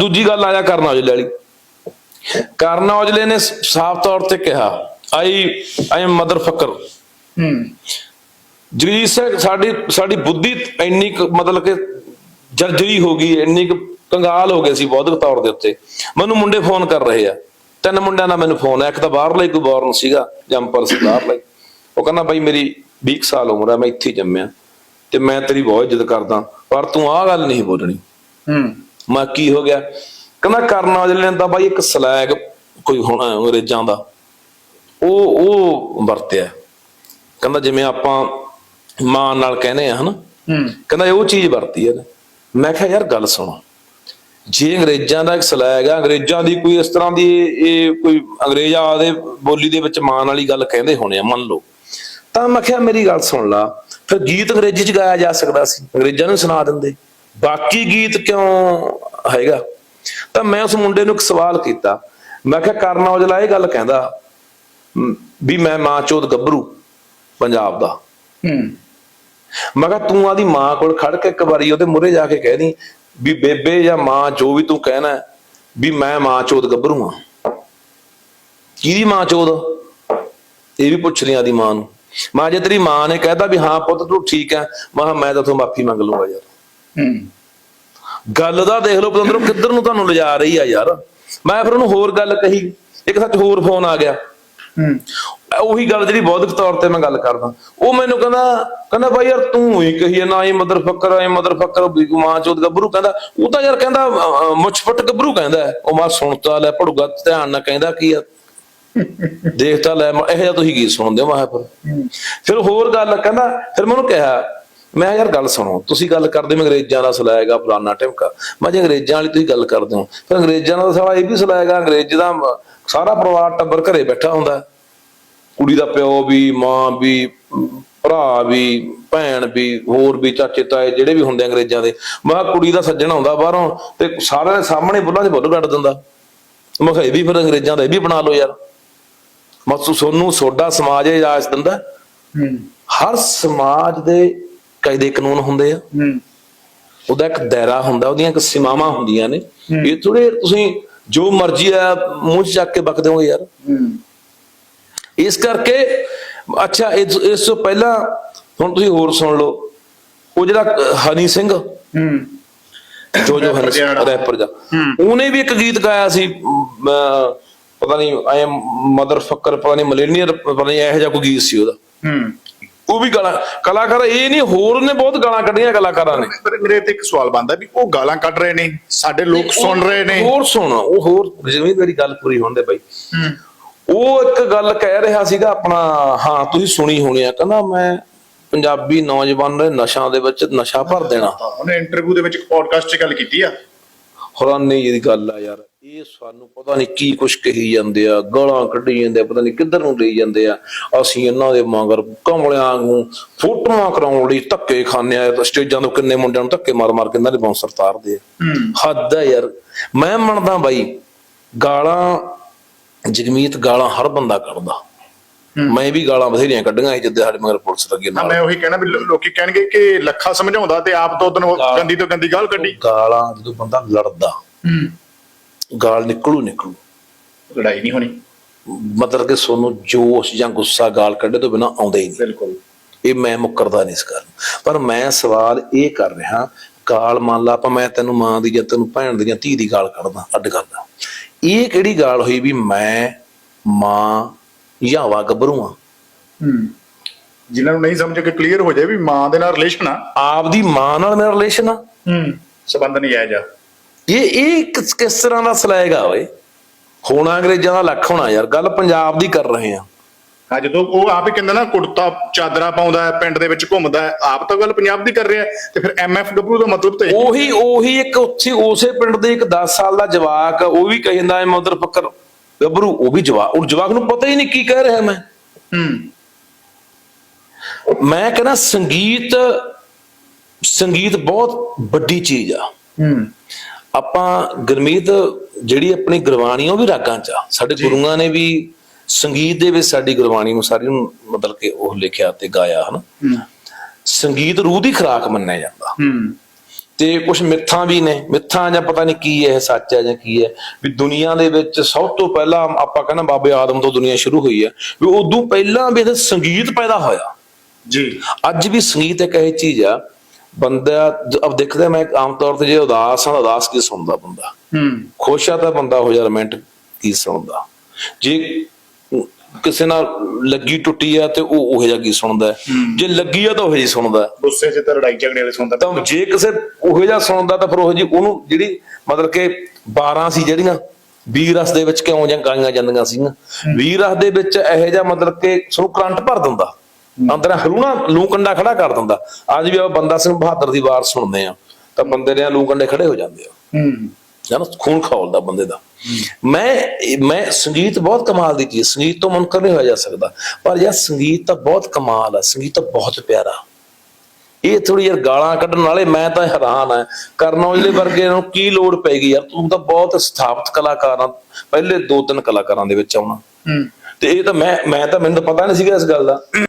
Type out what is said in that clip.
ਦੂਜੀ ਗੱਲ ਆਇਆ ਕਰਨ ਔਜਲੇ ਵਾਲੀ। ਕਰਨ ਔਜਲੇ ਨੇ ਸਾਫ਼ ਤੌਰ ਤੇ ਕਿਹਾ ਆਈ ਆਈ ਮਦਰ ਫਕਰ। ਹੂੰ। ਜਗਜੀਤ ਸਿੰਘ ਸਾਡੀ ਸਾਡੀ ਬੁੱਧੀ ਇੰਨੀ ਮਤਲਬ ਕਿ ਜਰਜਰੀ ਹੋ ਗਈ ਇੰਨੀ ਕੰਗਾਲ ਹੋ ਗਏ ਸੀ ਬੌਧਿਕ ਤੌਰ ਦੇ ਉੱਤੇ। ਮੈਨੂੰ ਮੁੰਡੇ ਫੋਨ ਕਰ ਰਹੇ ਆ। ਤਿੰਨ ਮੁੰਡਿਆਂ ਦਾ ਮੈਨੂੰ ਫੋਨ ਆ ਇੱਕ ਤਾਂ ਬਾਹਰਲਾ ਕੋਈ ਬੌਰਨ ਸੀਗਾ ਜੰਪਰ ਸੀ ਬਾਹਰਲਾ ਉਹ ਕਹਿੰਦਾ ਬਾਈ ਮੇਰੀ 20 ਕੁ ਸਾਲ ਉਮਰ ਆ ਮੈਂ ਇੱਥੇ ਜੰਮਿਆ ਤੇ ਮੈਂ ਤੇਰੀ ਬਹੁਤ ਇੱਜ਼ਤ ਕਰਦਾ ਪਰ ਤੂੰ ਆਹ ਗੱਲ ਨਹੀਂ ਬੋਲਣੀ। ਹੂੰ। ਮੈਂ ਕੀ ਹੋ ਗਿਆ? ਕਹਿੰਦਾ ਕਰਨ ਔਜਲੇ ਨੇ ਤਾਂ ਬਾਈ ਇੱਕ ਸਲੈਗ ਕੋਈ ਹੋਣਾ ਅੰਗਰੇਜ਼ਾਂ ਦਾ। ਉਹ ਉਹ ਵਰਤਿਆ। ਕਹਿੰਦਾ ਜਿਵੇਂ ਆਪਾਂ ਮਾਂ ਨਾਲ ਕਹਿੰਦੇ ਆ ਹਨਾ? ਕਹਿੰਦਾ ਉਹ ਚੀਜ਼ ਵਰਤੀ ਹੈ ਮੈਂ ਕਿਹਾ ਯਾਰ ਗੱਲ ਸੁਣੋ। ਜੇ ਅੰਗਰੇਜ਼ਾਂ ਦਾ ਇੱਕ ਸਲੈਗ ਆ ਅੰਗਰੇਜ਼ਾਂ ਦੀ ਕੋਈ ਇਸ ਤਰ੍ਹਾਂ ਦੀ ਇਹ ਕੋਈ ਅੰਗਰੇਜ਼ ਆਦੇ ਬੋਲੀ ਦੇ ਵਿੱਚ ਮਾਂ ਵਾਲੀ ਗੱਲ ਕਹਿੰਦੇ ਹੋਣੇ ਆ ਮੰਨ ਲਓ। ਤਾਂ ਮੈਂ ਕਿਹਾ ਮੇਰੀ ਗੱਲ ਸੁਣ ਲਾ। ਫਿਰ ਗੀਤ ਅੰਗਰੇਜ਼ੀ ਚ ਗਾਇਆ ਜਾ ਸਕਦਾ ਸੀ। ਅੰਗਰੇਜ਼ਾਂ ਨੂੰ ਸੁਣਾ ਦਿੰਦੇ। ਬਾਕੀ ਗੀਤ ਕਿਉਂ ਹੈਗਾ? ਤਾਂ ਮੈਂ ਉਸ ਮੁੰਡੇ ਨੂੰ ਇੱਕ ਸਵਾਲ ਕੀਤਾ। ਮੈਂ ਕਿਹਾ ਕਰਨ ਔਜਲਾ ਇਹ ਗੱਲ ਕਹਿੰਦਾ ਵੀ ਮੈਂ ਮਾਂ ਚੋਦ ਗੱਭਰੂ ਪੰਜਾਬ ਦਾ। ਹੂੰ। ਮੈਂ ਕਿਹਾ ਤੂੰ ਆਦੀ ਮਾਂ ਕੋਲ ਖੜ ਕੇ ਇੱਕ ਵਾਰੀ ਉਹਦੇ ਮੂਹਰੇ ਜਾ ਕੇ ਕਹਿ ਦੀ ਵੀ ਬੇਬੇ ਜਾਂ ਮਾਂ ਜੋ ਵੀ ਤੂੰ ਕਹਿਣਾ ਵੀ ਮੈਂ ਮਾਂ ਚੋਦ ਗੱਭਰੂ ਆ ਕਿਹਦੀ ਮਾਂ ਚੋਦ ਇਹ ਵੀ ਪੁੱਛ ਰਹੀ ਆਦੀ ਮਾਂ ਨੂੰ। ਮਾਂ ਜੇ ਤੇਰੀ ਮਾਂ ਨੇ ਕਹਿਤਾ ਵੀ ਹਾਂ ਪੁੱਤ ਤੂੰ ਠੀਕ ਹੈ ਮੈਂ ਮੈਂ ਤਾਂ ਤੋਂ ਮਾਫੀ ਮੰਗ ਲੂੰਗਾ ਯਾਰ। ਗੱਲ ਦਾ ਦੇਖ ਲਓ ਪਤੰਦਰੋਂ ਕਿੱਧਰ ਨੂੰ ਤੁਹਾਨੂੰ ਲਿਜਾ ਰਹੀ ਆ ਯਾਰ? ਮੈਂ ਫਿਰ ਉਹਨੂੰ ਹੋਰ ਗੱਲ ਕਹੀ। ਇੱਕ ਸੱਚ ਹੋਰ ਫੋਨ ਆ ਗਿਆ। ਹੂੰ ਉਹੀ ਗੱਲ ਜਿਹੜੀ ਬੌਧਿਕ ਤੌਰ ਤੇ ਮੈਂ ਗੱਲ ਕਰਦਾ। ਉਹ ਮੈਨੂੰ ਕਹਿੰਦਾ ਕਹਿੰਦਾ ਬਾਈ ਯਾਰ ਤੂੰ ਹੀ ਕਹੀ ਨਾ ਇਹ ਮਦਰ ਫੱਕਰ ਐ ਮਦਰ ਫੱਕਰ ਮਾਂ ਚੋਦ ਗੱਭਰੂ ਕਹਿੰਦਾ। ਉਹ ਤਾਂ ਯਾਰ ਕਹਿੰਦਾ ਅਹ, ਅਹ, ਮੁੱਛ ਫੁੱਟ ਗੱਭਰੂ ਕਹਿੰਦਾ। ਉਹ ਮੈਂ ਸੁਣਤਾ ਲੈ ਪੜੂਗਾ ਧਿਆਨ ਨਾਲ ਕਹਿੰਦਾ ਕੀ ਆ। ਦੇਖਤਾ ਲੈ ਇਹੋ ਜਿਹਾ ਤੁਸੀਂ ਕੀ ਸੁਣਦੇ ਹੋ ਮੈਂ ਫਿਰ। ਫਿਰ ਹੋਰ ਗੱਲ ਕਹਿੰਦਾ ਫਿਰ ਮੈਂ ਉਹਨੂੰ ਕਿਹਾ ਮੈਂ ਯਾਰ ਗੱਲ ਸੁਣੋ ਤੁਸੀਂ ਗੱਲ ਕਰਦੇ ਮੈਂ ਅੰਗਰੇਜ਼ਾਂ ਦਾ ਸਲਾਏਗਾ ਫਲਾਨਾ ਟਿਮਕਾ। ਮੈਂ ਜੇ ਅੰਗਰੇਜ਼ਾਂ ਵਾਲੀ ਤੁਸੀਂ ਗੱਲ ਕਰਦੇ ਹੋ ਫਿਰ ਅੰਗਰੇਜ਼ਾਂ ਦਾ ਸਾਲਾ ਇਹ ਵੀ ਸਲਾਏਗਾ ਅੰਗਰੇਜ਼ ਦਾ ਸਾਰਾ ਪਰਿਵਾਰ ਟੱਬਰ ਘਰੇ ਬੈਠਾ ਹੁੰਦਾ। ਕੁੜੀ ਦਾ ਪਿਓ ਵੀ ਮਾਂ ਵੀ ਭਰਾ ਵੀ ਭੈਣ ਵੀ ਹੋਰ ਵੀ ਚਾਚੇ ਤਾਏ ਜਿਹੜੇ ਵੀ ਹੁੰਦੇ ਅੰਗਰੇਜ਼ਾਂ ਦੇ। ਮੈਂ ਕੁੜੀ ਦਾ ਸੱਜਣ ਆਉਂਦਾ ਬਾਹਰੋਂ ਤੇ ਸਾਰਿਆਂ ਦੇ ਸਾਹਮਣੇ ਬੁੱਲਾਂ 'ਚ ਬੁੱਲ ਕੱਢ ਦਿੰਦਾ ਮੈਂ ਕਿਹਾ ਇਹ ਵੀ ਫਿਰ ਅੰਗਰੇਜ਼ਾਂ ਦਾ ਇਹ ਵੀ ਬਣਾ ਲਓ ਯਾਰ। ਮਤਲਬ ਸੋਨੂੰ ਸੋਡਾ ਸਮਾਜ ਇਹ ਇਜਾਜ਼ਤ ਦਿੰਦਾ। ਹਰ ਸਮਾਜ ਦੇ ਕਾਇਦੇ ਕਾਨੂੰਨ ਹੁੰਦੇ ਆ। ਹੂੰ। ਉਹਦਾ ਇੱਕ ਦਾਇਰਾ ਹੁੰਦਾ ਉਹਦੀਆਂ ਇੱਕ ਸੀਮਾਵਾਂ ਹੁੰਦੀਆਂ ਨੇ। ਇਹ ਥੋੜੇ ਤੁਸੀਂ ਜੋ ਮਰਜ਼ੀ ਆ ਮੂੰਹ ਚੱਕ ਕੇ ਬਕਦੇ ਹੋ ਯਾਰ। ਹੂੰ। ਇਸ ਕਰਕੇ ਅੱਛਾ ਇਸ ਤੋਂ ਪਹਿਲਾਂ ਹੁਣ ਤੁਸੀਂ ਹੋਰ ਸੁਣ ਲਓ। ਉਹ ਜਿਹੜਾ ਹਨੀ ਸਿੰਘ। ਹੂੰ। ਜੋ ਜੋ ਹਨੀ। ਰੈਪਰ ਦਾ ਉਹਨੇ ਵੀ ਇੱਕ ਗੀਤ ਗਾਇਆ ਸੀ ਪਤਾ ਨਹੀਂ ਆਈ ਮਦਰ ਫੱਕਰ ਪਤਾ ਨਹੀਂ ਮਿਲੇਨੀਅਰ ਪਤਾ ਨਹੀਂ ਇਹੋ ਜਿਹਾ ਕੋਈ ਗੀਤ ਸੀ ਉਹਦਾ। ਹੂੰ। ਉਹ ਵੀ ਗਾਲਾਂ ਕਲਾਕਾਰ ਇਹ ਨਹੀਂ ਹੋਰ ਨੇ ਬਹੁਤ ਗਾਲਾਂ ਕੱਢੀਆਂ ਕਲਾਕਾਰਾਂ ਨੇ। ਪਰ ਮੇਰੇ ਤੇ ਇੱਕ ਸਵਾਲ ਬਣਦਾ ਵੀ ਉਹ ਗਾਲਾਂ ਕੱਢ ਰਹੇ ਨੇ ਸਾਡੇ ਲੋਕ ਸੁਣ ਰਹੇ ਨੇ। ਹੋਰ ਸੁਣ ਉਹ ਹੋਰ ਜਿਵੇਂ ਮੇਰੀ ਗੱਲ ਪੂਰੀ ਹੋਣ ਦੇ ਬਾਈ। ਉਹ ਇੱਕ ਗੱਲ ਕਹਿ ਰਿਹਾ ਸੀਗਾ ਆਪਣਾ ਹਾਂ ਤੁਸੀਂ ਸੁਣੀ ਹੋਣੀ ਆ ਕਹਿੰਦਾ ਮੈਂ ਪੰਜਾਬੀ ਨੌਜਵਾਨ ਦੇ ਨਸ਼ਾ ਦੇ ਵਿੱਚ ਨਸ਼ਾ ਭਰ ਦੇਣਾ। ਉਹਨੇ ਇੰਟਰਵਿਊ ਦੇ ਵਿੱਚ ਇੱਕ ਪੋਡਕਾਸਟ 'ਚ ਗੱਲ ਕੀਤੀ ਆ। ਹੈਰਾਨੀ ਜਿਹੀ ਗੱਲ ਆ ਯਾਰ ਇਹ ਸਾਨੂੰ ਪਤਾ ਨਹੀਂ ਕੀ ਕੁਛ ਕਹੀ ਜਾਂਦੇ ਆ ਗਾਲਾਂ ਕੱਢੀ ਜਾਂਦੇ ਆ ਪਤਾ ਨਹੀਂ ਕਿੱਧਰ ਨੂੰ ਲਈ ਜਾਂਦੇ ਆ। ਅਸੀਂ ਇਹਨਾਂ ਦੇ ਮਗਰ ਕਮਲਿਆਂ ਵਾਂਗੂ ਫੋਟੋਆਂ ਕਰਾਉਣ ਲਈ ਧੱਕੇ ਖਾਂਦੇ ਆ ਸਟੇਜਾਂ ਤੋਂ ਕਿੰਨੇ ਮੁੰਡਿਆਂ ਨੂੰ ਧੱਕੇ ਮਾਰ ਮਾਰ ਕੇ ਇਹਨਾਂ ਦੇ ਬੌਂਸਰ ਤਾਰਦੇ ਆ। ਹੱਦ ਹੈ ਯਾਰ। ਮੈਂ ਮੰਨਦਾ ਬਾਈ ਗਾਲਾਂ ਜਗਮੀਤ ਗਾਲਾਂ ਹਰ ਬੰਦਾ ਕੱਢਦਾ। ਮੈਂ ਵੀ ਗਾਲਾਂ ਬਥੇਰੀਆਂ ਕੱਢੀਆਂ ਸੀ ਜਿੱਦੇ ਸਾਡੇ ਮਗਰ ਪੁਲਿਸ ਲੱਗੀ ਨਾਲ ਮੈਂ ਉਹੀ ਕਹਿਣਾ ਵੀ ਲੋ- ਲੋਕੀ ਕਹਿਣਗੇ ਕਿ ਲੱਖਾ ਸਮਝਾਉਂਦਾ ਤੇ ਆਪ ਤੋਂ ਉਦੋਂ ਗੰਦੀ ਤੋਂ ਗੰਦੀ ਗੱਲ ਕੱਢੀ। ਗਾਲਾਂ ਜਦੋਂ ਬੰਦਾ ਲੜਦਾ ਹੂੰ। ਗਾਲ ਨਿਕਲੂ ਨਿਕਲੂ। ਲੜਾਈ ਨਹੀਂ ਹੋਣੀ। ਮਤਲਬ ਕਿ ਸੋਨੂੰ ਜੋਸ਼ ਜਾਂ ਗੁੱਸਾ ਗਾਲ ਕੱਢੇ ਤੋਂ ਬਿਨਾ ਆਉਂਦਾ ਹੀ ਨਹੀਂ। ਬਿਲਕੁਲ। ਇਹ ਮੈਂ ਮੁੱਕਰਦਾ ਨਹੀਂ ਇਸ ਗੱਲ ਨੂੰ। ਪਰ ਮੈਂ ਸਵਾਲ ਇਹ ਕਰ ਰਿਹਾ ਗਾਲ ਮੰਨ ਲਾ ਆਪਾਂ ਮੈਂ ਤੈਨੂੰ ਮਾਂ ਦੀ ਜਾਂ ਤੈਨੂੰ ਭੈਣ ਦੀ ਜਾਂ ਧੀ ਦੀ ਗਾਲ ਕੱਢਦਾ ਅੱਡ ਕਰਦਾ। ਇਹ ਕਿਹੜੀ ਗਾਲ ਹੋਈ ਵੀ ਮੈਂ ਮਾਂ ਯਾਵਾ ਗੱਭਰੂ ਆ ਹੂੰ। ਜਿਨ੍ਹਾਂ ਨੂੰ ਨਹੀਂ ਸਮਝ ਕੇ ਕਲੀਅਰ ਹੋ ਜਾਏ ਵੀ ਮਾਂ ਦੇ ਨਾਲ ਰਿਲੇਸ਼ਨ ਆ। ਆਪਦੀ ਮਾਂ ਨਾਲ ਮੇਰਾ ਰਿਲੇਸ਼ਨ ਆ। ਹੂੰ ਸਬੰਧ ਨਹੀਂ ਆਇਆ ਜਾ ਇਹ ਇਹ ਕਿਸ ਕਿਸ ਤਰ੍ਹਾਂ ਦਾ ਸਲੈਗਾ ਓਏ? ਹੋਣਾ ਅੰਗਰੇਜ਼ਾਂ ਦਾ ਲੱਖ ਹੋਣਾ ਯਾਰ ਗੱਲ ਪੰਜਾਬ ਦੀ ਕਰ ਰਹੇ ਆ। ਹਾਂ ਜਦੋਂ ਉਹ ਆਪ ਹੀ ਕਹਿੰਦਾ ਨਾ ਕੁੜਤਾ ਚਾਦਰਾ ਪਾਉਂਦਾ ਹੈ ਪਿੰਡ ਦੇ ਵਿੱਚ ਘੁੰਮਦਾ ਹੈ ਆਪ ਤਾਂ ਗੱਲ ਪੰਜਾਬ ਦੀ ਕਰ ਰਿਹਾ ਤੇ ਫਿਰ ਐਮਐਫ ਡਬਲਯੂ ਦਾ ਮਤਲਬ ਤਾਂ ਇਹ ਉਹੀ ਉਹੀ ਇੱਕ ਉੱਥੇ ਉਸੇ ਪਿੰਡ ਦੇ ਇੱਕ 10 ਸਾਲ ਦਾ ਜਵਾਕ ਉਹ ਵੀ ਕਹਿੰਦਾ ਐ ਮਦਰ ਫੱਕਰ ਗੱਭਰੂ ਉਹ ਵੀ ਜਵਾਕ ਉਹ ਜਵਾਕ ਨੂੰ ਪਤਾ ਹੀ ਨਹੀਂ ਕੀ ਕਹਿ ਰਿਹਾ ਮੈਂ। ਹੂੰ। ਮੈਂ ਕਹਿੰਦਾ ਸੰਗੀਤ ਸੰਗੀਤ ਬਹੁਤ ਵੱਡੀ ਚੀਜ਼ ਆ। ਹੂੰ। ਆਪਾਂ ਗੁਰਮੀਤ ਜਿਹੜੀ ਆਪਣੀ ਗੁਰਬਾਣੀ ਉਹ ਵੀ ਰਾਗਾਂ ਚ ਆ। ਸਾਡੇ ਗੁਰੂਆਂ ਨੇ ਵੀ ਸੰਗੀਤ ਦੇ ਵਿੱਚ ਸਾਡੀ ਗੁਰਬਾਣੀ ਨੂੰ ਸਾਰੀ ਨੂੰ ਮਤਲਬ ਕਿ ਉਹ ਲਿਖਿਆ ਤੇ ਗਾਇਆ ਹਨਾ। ਸੰਗੀਤ ਰੂਹ ਦੀ ਖੁਰਾਕ ਮੰਨਿਆ ਜਾਂਦਾ। ਹੂੰ। ਤੇ ਕੁਝ ਮਿੱਥਾਂ ਵੀ ਨੇ। ਮਿੱਥਾਂ ਜਾਂ ਪਤਾ ਨਹੀਂ ਕੀ ਹੈ ਇਹ ਸੱਚ ਹੈ ਜਾਂ ਕੀ ਹੈ। ਵੀ ਦੁਨੀਆ ਦੇ ਵਿੱਚ ਸਭ ਤੋਂ ਪਹਿਲਾਂ ਆਪਾਂ ਕਹਿੰਦਾ ਬਾਬੇ ਆਦਮ ਤੋਂ ਦੁਨੀਆ ਸ਼ੁਰੂ ਹੋਈ ਹੈ। ਵੀ ਉਦੋਂ ਪਹਿਲਾਂ ਵੀ ਇਹਦੇ ਸੰਗੀਤ ਪੈਦਾ ਹੋਇਆ। ਜੀ। ਅੱਜ ਵੀ ਸੰਗੀਤ ਇੱਕ ਇਹ ਚੀਜ਼ ਆ ਬੰਦਾ ਅਬ ਦੇਖਦਾ ਮੈਂ ਆਮ ਤੌਰ ਤੇ ਜੇ ਉਦਾਸ ਆ ਉਦਾਸ ਕੀ ਸੁਣਦਾ ਬੰਦਾ? ਹੂੰ। ਖੁਸ਼ ਆ ਤਾਂ ਬੰਦਾ ਹੋ ਜਾ ਰੋਮਾਂਟਿਕ ਕੀ ਸੁਣਦਾ? ਜੇ ਕਿਸੇ ਨਾਲ ਲੱਗੀ ਟੁੱਟੀ ਆ ਤੇ ਉਹ ਉਹ ਜਿਹਾ ਕੀ ਸੁਣਦਾ। ਜੇ ਲੱਗੀ ਆ ਤਾਂ ਉਹ ਜਿਹੀ ਸੁਣਦਾ। ਗੁੱਸੇ 'ਚ ਤਾਂ ਲੜਾਈ ਝਗੜੇ ਵਾਲੇ ਸੁਣਦਾ। ਤਾਂ ਜੇ ਕਿਸੇ ਉਹ ਜਿਹਾ ਸੁਣਦਾ ਤਾਂ ਫਿਰ ਉਹ ਜੀ ਉਹਨੂੰ ਜਿਹੜੀ ਮਤਲਬ ਕਿ 12 ਸੀ ਜਿਹੜੀਆਂ ਵੀਰ ਰਸ ਦੇ ਵਿੱਚ ਕਿਉਂ ਜਾਂ ਗਾਈਆਂ ਜਾਂਦੀਆਂ ਸੀਗੀਆਂ। ਵੀਰ ਰਸ ਦੇ ਵਿੱਚ ਇਹੋ ਜਿਹਾ ਮਤਲਬ ਕਿ ਸਾਨੂੰ ਕਰੰਟ ਭਰ ਦਿੰਦਾ। ਅੰਦਰ ਹਰੂਣਾ ਲੂ ਕੰਡਾ ਖੜਾ ਕਰ ਦਿੰਦਾ। ਅੱਜ ਵੀ ਆਪਾਂ ਬੰਦਾ ਸਿੰਘ ਬਹਾਦਰ ਦੀ ਵਾਰ ਸੁਣਦੇ ਆ ਤਾਂ ਬੰਦੇ ਦੇ ਲੂ ਕੰਡੇ ਖੜੇ ਹੋ ਜਾਂਦੇ ਆ। ਹੂੰ। ਜਦ ਖੂਨ ਖੌਲਦਾ ਬੰਦੇ ਦਾ। ਮੈਂ ਮੈਂ ਸੰਗੀਤ ਬਹੁਤ ਕਮਾਲ ਦੀ ਚੀਜ਼ ਸੰਗੀਤ ਤੋਂ ਮੁਨਕਰ ਨਹੀਂ ਹੋਇਆ ਜਾ ਸਕਦਾ। ਪਰ ਯਾਰ ਸੰਗੀਤ ਤਾਂ ਬਹੁਤ ਕਮਾਲ ਆ ਸੰਗੀਤ ਤਾਂ ਬਹੁਤ ਪਿਆਰਾ। ਇਹ ਥੋੜੀ ਯਾਰ ਗਾਲਾਂ ਕੱਢਣ ਵਾਲੇ ਮੈਂ ਤਾਂ ਹੈਰਾਨ ਆ। ਕਰਨ ਔਜਲੇ ਵਰਗੇ ਨੂੰ ਕੀ ਲੋੜ ਪੈ ਗਈ ਯਾਰ? ਤੂੰ ਤਾਂ ਬਹੁਤ ਸਥਾਪਿਤ ਕਲਾਕਾਰ ਆ। ਪਹਿਲੇ ਦੋ ਤਿੰਨ ਕਲਾਕਾਰਾਂ ਦੇ ਵਿੱਚ ਆਉਣਾ। ਤੇ ਇਹ ਤਾਂ ਮੈਂ ਮੈਂ ਤਾਂ ਮੈਨੂੰ ਤਾਂ ਪਤਾ ਨਹੀਂ ਸੀਗਾ ਇਸ ਗੱਲ ਦਾ।